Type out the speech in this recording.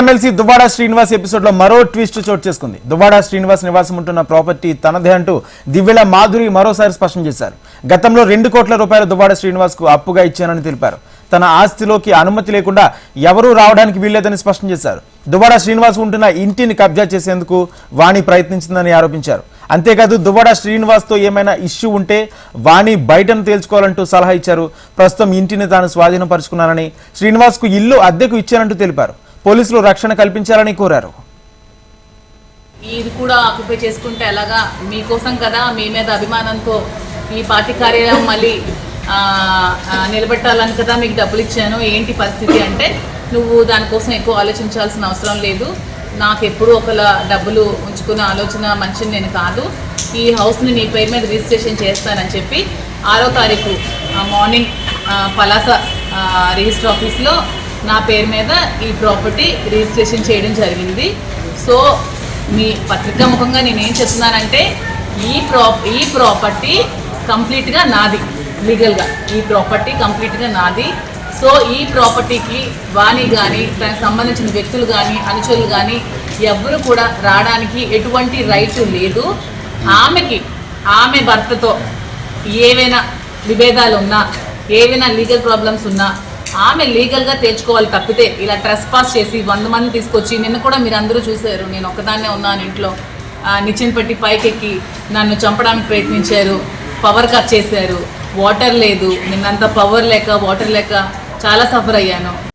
MLC Duvvada Srinivas ఎపిసోడ్లో మరో twist చోటు చేసుకుంది. దువ్వాడ శ్రీనివాస్ నివాసం ఉంటున్న ప్రాపర్టీ తనదే అంటూ దివ్యల మాధురి మరోసారి స్పష్టం చేశారు. గతంలో రెండు కోట్ల రూపాయలు దువ్వాడ శ్రీనివాస్కు అప్పుగా ఇచ్చానని తెలిపారు. తన ఆస్తిలోకి అనుమతి లేకుండా ఎవరూ రావడానికి వీల్లేదని స్పష్టం చేశారు. దువ్వాడ శ్రీనివాస్ ఉంటున్న ఇంటిని కబ్జా చేసేందుకు వాణి ప్రయత్నించిందని ఆరోపించారు. అంతేకాదు దువ్వాడ శ్రీనివాస్తో ఏమైనా ఇష్యూ ఉంటే వాణి బయటను తేల్చుకోవాలంటూ సలహా ఇచ్చారు. ప్రస్తుతం ఇంటిని తాను స్వాధీనపరుచుకున్నానని శ్రీనివాస్ ఇల్లు అద్దెకు ఇచ్చానంటూ తెలిపారు. పోలీసులు రక్షణ కల్పించాలని కోరారు. ఇది కూడా ఆక్యుపై చేసుకుంటే ఎలాగా? మీకోసం కదా మీ మీద అభిమానంతో ఈ పార్టీ కార్యాలయం మళ్ళీ నిలబెట్టాలని కదా మీకు డబ్బులు ఇచ్చాను. ఏంటి పరిస్థితి అంటే నువ్వు దానికోసం ఎక్కువ ఆలోచించాల్సిన అవసరం లేదు. నాకు ఎప్పుడు ఒకలా డబ్బులు ఉంచుకునే ఆలోచన మంచిది నేను కాదు. ఈ హౌస్ని నీ పేరు మీద రిజిస్ట్రేషన్ చేస్తానని చెప్పి ఆరో తారీఖు మార్నింగ్ పలాస రిజిస్టర్ ఆఫీస్లో నా పేరు మీద ఈ ప్రాపర్టీ రిజిస్ట్రేషన్ చేయడం జరిగింది. సో మీ పత్రికా ముఖంగా నేను ఏం చెప్తున్నానంటే ఈ ప్రా ఈ ప్రాపర్టీ కంప్లీట్గా నాది లీగల్గా. ఈ ప్రాపర్టీ కంప్లీట్గా నాది. సో ఈ ప్రాపర్టీకి వాణి కానీ దానికి సంబంధించిన వ్యక్తులు కానీ అనుచరులు కానీ ఎవరు కూడా రావడానికి ఎటువంటి రైట్ లేదు. ఆమెకి ఆమె భర్తతో ఏవైనా విభేదాలు ఉన్నా ఏవైనా లీగల్ ప్రాబ్లమ్స్ ఉన్నా ఆమె లీగల్గా తేల్చుకోవాలి తప్పితే ఇలా ట్రెస్ పాస్ చేసి వంద మంది తీసుకొచ్చి నిన్న కూడా మీరు అందరూ చూశారు. నేను ఒక్కదాన్నే ఉన్నాను ఇంట్లో. నిచ్చెన పెట్టి పైకెక్కి నన్ను చంపడానికి ప్రయత్నించారు. పవర్ కట్ చేశారు. వాటర్ లేదు. నిన్నంత పవర్ లేక వాటర్ లేక చాలా సఫర్ అయ్యాను.